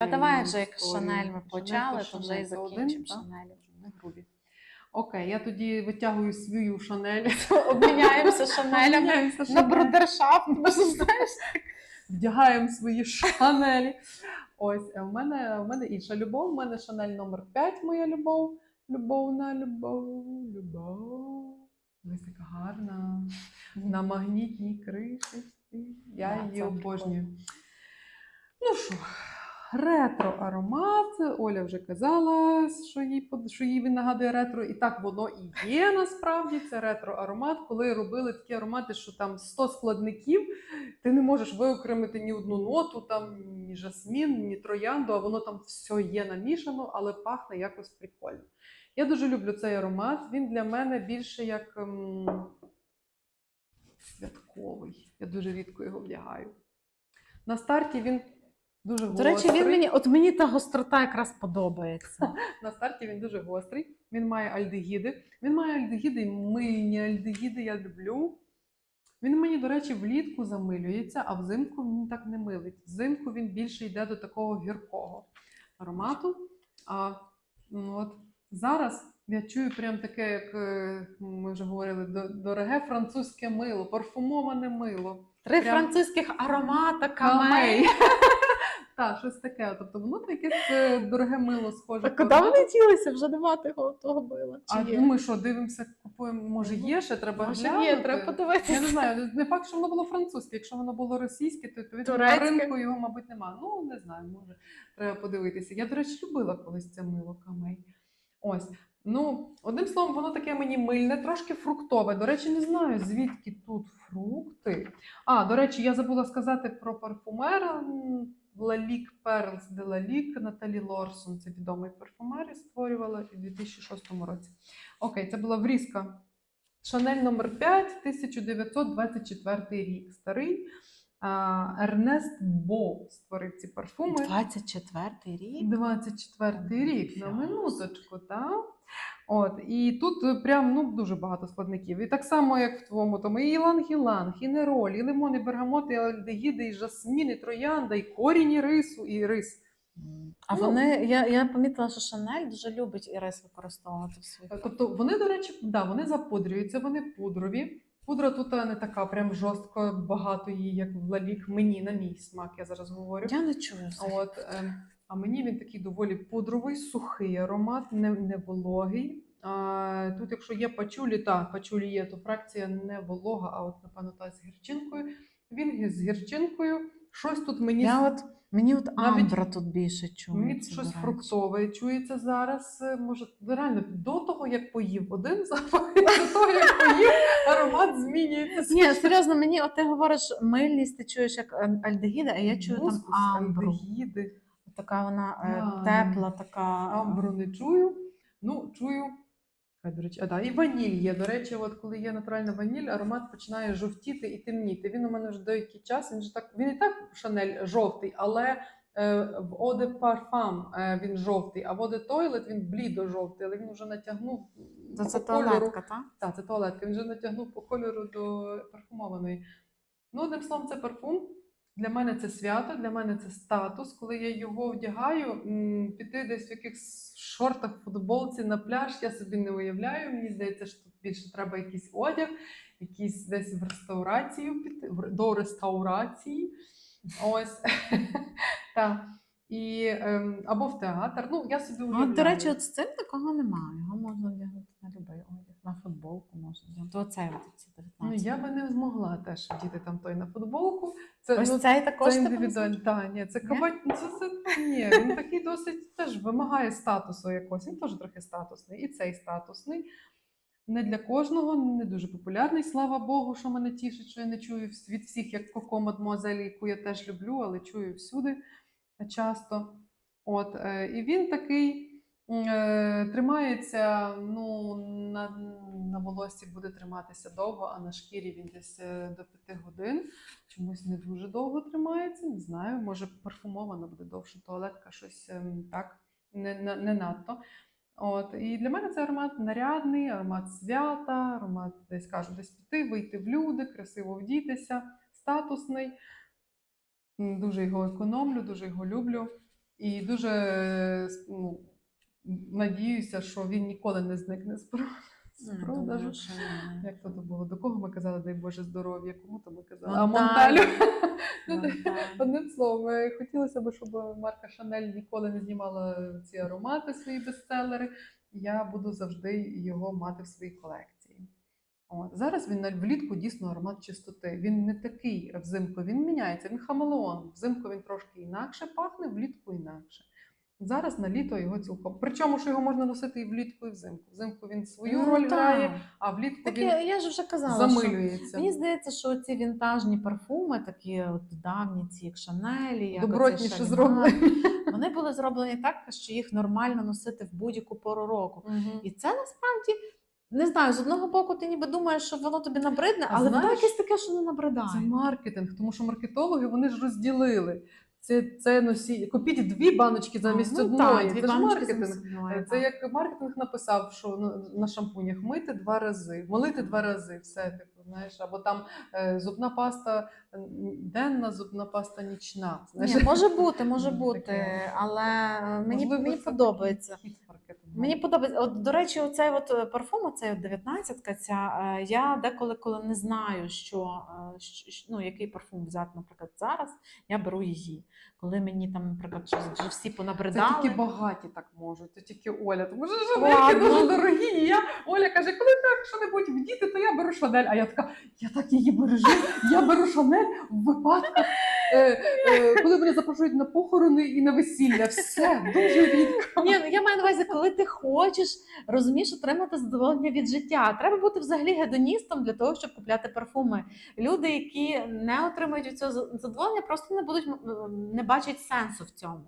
Та давай вже як. Шанель ми почали, то вже і закінчимо. Не грубі. Окей, я тоді витягую свою шанель. Обміняємося Шанелями Обміняємося на ж знаєш, Вдягаємо свої шанелі. Ось, а в мене, в мене інша любов. У мене шанель номер 5 моя любов. Любовна любов, любов. Ось така гарна. На магнітній кришечці. Я Да, її це обожнюю. Ну що, ретро аромат. Оля вже казала, що їй, що їй він нагадує ретро. І так воно і є насправді. Це ретро аромат. Коли робили такі аромати, що там 100 складників, ти не можеш виокремити ні одну ноту, там ні жасмін, ні троянду, а воно там все є намішано, але пахне якось прикольно. Я дуже люблю цей аромат. Він для мене більше як ем, святковий. Я дуже рідко його вдягаю. На старті він дуже До гострий. речі, він мені, от мені та гострота якраз подобається. На старті він дуже гострий. Він має альдегіди. Він має альдегіди, і мильні альдегіди, я люблю. Він мені, до речі, влітку замилюється, а взимку він так не милить. Взимку він більше йде до такого гіркого аромату. А ну, от зараз я чую прям таке, як е, ми вже говорили, дороге французьке мило, парфумоване мило. Три Прям- французьких аромата, Камей. камей. Так, щось таке. Тобто воно якесь е, дороге мило схоже. А куди вони ділися? Вже нема того, того била. А Чи є? ми що, дивимося, купуємо, може є ще, треба Може, глянути. є, треба подивитися. Я не знаю, не факт, що воно було французьке. Якщо воно було російське, то відповідно на Турецьке. ринку його, мабуть, нема. Ну, не знаю, може, треба подивитися. Я, до речі, любила колись це мило камей. Ось. Ну, одним словом, воно таке мені мильне, трошки фруктове. До речі, не знаю, звідки тут фрукти. А, до речі, я забула сказати про парфумера. Лалік Перлс де Лалік Наталі Лорсон. Це відомий парфумер і створювала у 2006 році. Окей, це була врізка. Шанель номер 5, 1924 рік. Старий. Ернест Бо створив ці парфуми. 24-й рік. 24 рік, на минуточку, так? От, і тут е, прям ну, дуже багато складників. І так само, як в твоєму, тому і іланг-іланг, і нероль, і лимон, і бергамот, і альдегіди, і жасмін, і троянда, і корінь, і рису, і рис. А Ну. вони, я, я помітила, що Шанель дуже любить ірис використовувати в своїх. Тобто вони, до речі, да, вони запудрюються, вони пудрові. Пудра тут е, не така прям жорстко багато її, як в лалік. Мені на мій смак, я зараз говорю. Я не чую. От, е, а мені він такий доволі пудровий, сухий аромат, не, не вологий. А, тут, якщо є пачулі, та пачулі є, то фракція не волога, а от, напевно, та з гірчинкою. Він з гірчинкою. Щось тут мені, Я от, мені от Навіть- амбра тут більше чується. мені щось до речі. фруктове чується зараз. Е, Може, реально до того, як поїв один запах, до того, як поїв, аромат змінюється. Ні, серйозно, мені от ти говориш мильність, ти чуєш як альдегіди, а я чую Мускус, там амбру. альдегіди. Така вона е, Да. тепла, така. Амбру не чую. Ну, чую. А, до речі, а, да, і ваніль є. До речі, от коли є натуральна ваніль, аромат починає жовтіти і темніти. Він у мене вже деякий час. Він же так, він і так шанель жовтий, але е, в Eau de Parfum е, він жовтий, а в de Toilet він блідо-жовтий, але він вже натягнув Це, це туалетка, так? Так, це туалетка. Він вже натягнув по кольору до парфумованої. Ну, одним словом, це парфум. Для мене це свято, для мене це статус. Коли я його вдягаю, м, піти десь в якихось шортах, футболці на пляж, я собі не уявляю. Мені здається, що тут більше треба якийсь одяг, якийсь десь в реставрацію піти, в- до реставрації. Ось. Так. І, ем, або в театр. Ну, я собі уявляю. от, до речі, от з цим такого немає. Його можна вдягнути на будь-який одяг. На футболку можна вдягнути. Оцей от ці 19. Ну, я би не змогла теж вдіти там той на футболку. Це, Ось ну, цей також це індивідуально. не ні, це кабать. Це, це, ні, він такий досить теж вимагає статусу якогось. Він теж трохи статусний. І цей статусний. Не для кожного, не дуже популярний. Слава Богу, що мене тішить, що я не чую від всіх, як Коко Мадмуазель, яку я теж люблю, але чую всюди часто. От, е, і він такий е, тримається, ну, на, на волосі буде триматися довго, а на шкірі він десь е, до 5 годин. Чомусь не дуже довго тримається, не знаю. Може, парфумована буде довше, туалетка щось ем, так, не, не, не надто. От, і для мене це аромат нарядний, аромат свята, аромат десь кажу, десь піти, вийти в люди, красиво вдітися, статусний. Дуже його економлю, дуже його люблю. І дуже е, ну, надіюся, що він ніколи не зникне з Ну, продажу. Як то було? До кого ми казали, дай Боже здоров'я, кому то ми казали? А Монталю. Ну. Одним словом, е, хотілося б, щоб марка Шанель ніколи не знімала ці аромати, свої бестселери. Я буду завжди його мати в своїй колекції. От. Зараз він влітку дійсно аромат чистоти. Він не такий взимку, він міняється, він хамелеон. Взимку він трошки інакше пахне, влітку інакше. Зараз на літо його цілком. Причому, що його можна носити і влітку, і взимку. Взимку він свою Ну, роль так. грає, а влітку Так він я, я ж вже казала, що замилюється. мені здається, що ці вінтажні парфуми, такі от давні, ці як Шанелі, як Добротніше зроблені. Вони були зроблені так, що їх нормально носити в будь-яку пору року. Мгм. І це насправді не знаю, з одного боку, ти ніби думаєш, що воно тобі набридне, але воно якесь таке, що не набридає. Це маркетинг, тому що маркетологи вони ж розділили. Це, це носі. Купіть дві баночки замість ну, одної. Та, дві це ж маркетинг. одної, Це як маркетинг написав, що на, на шампунях мити два рази, молити два рази, все типу, знаєш, або там е, зубна паста денна, зубна паста нічна. Знаєш? Ні, може бути, може бути, але е, мені, мені подобається. Мені подобається. От, до речі, оцей от е, парфум, оцей от 19-ка, ця, е, я деколи, коли не знаю, що, е, ну, який парфум взяти, наприклад, зараз, я беру її. Коли мені там, наприклад, щось вже всі Це понабридали. тільки багаті так можуть, це тільки Оля. Тому що шанельки дуже дорогі. І я Оля каже, коли так що-небудь вдіти, то я беру шанель. А я така, я так її бережу. Я беру шанель в випадках, коли мене запрошують на похорони і на весілля. Все дуже рідко. Ні, ну я маю на увазі, коли ти хочеш, розумієш, отримати задоволення від життя. Треба бути взагалі гедоністом для того, щоб купляти парфуми. Люди, які не отримують від цього задоволення, просто не будуть не бачать сенсу в цьому.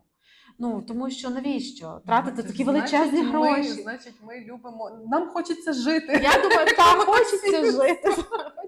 Ну тому що навіщо тратити Це такі величезні значить, гроші? Ми, значить, ми любимо. Нам хочеться жити. Я думаю, так хочеться жити.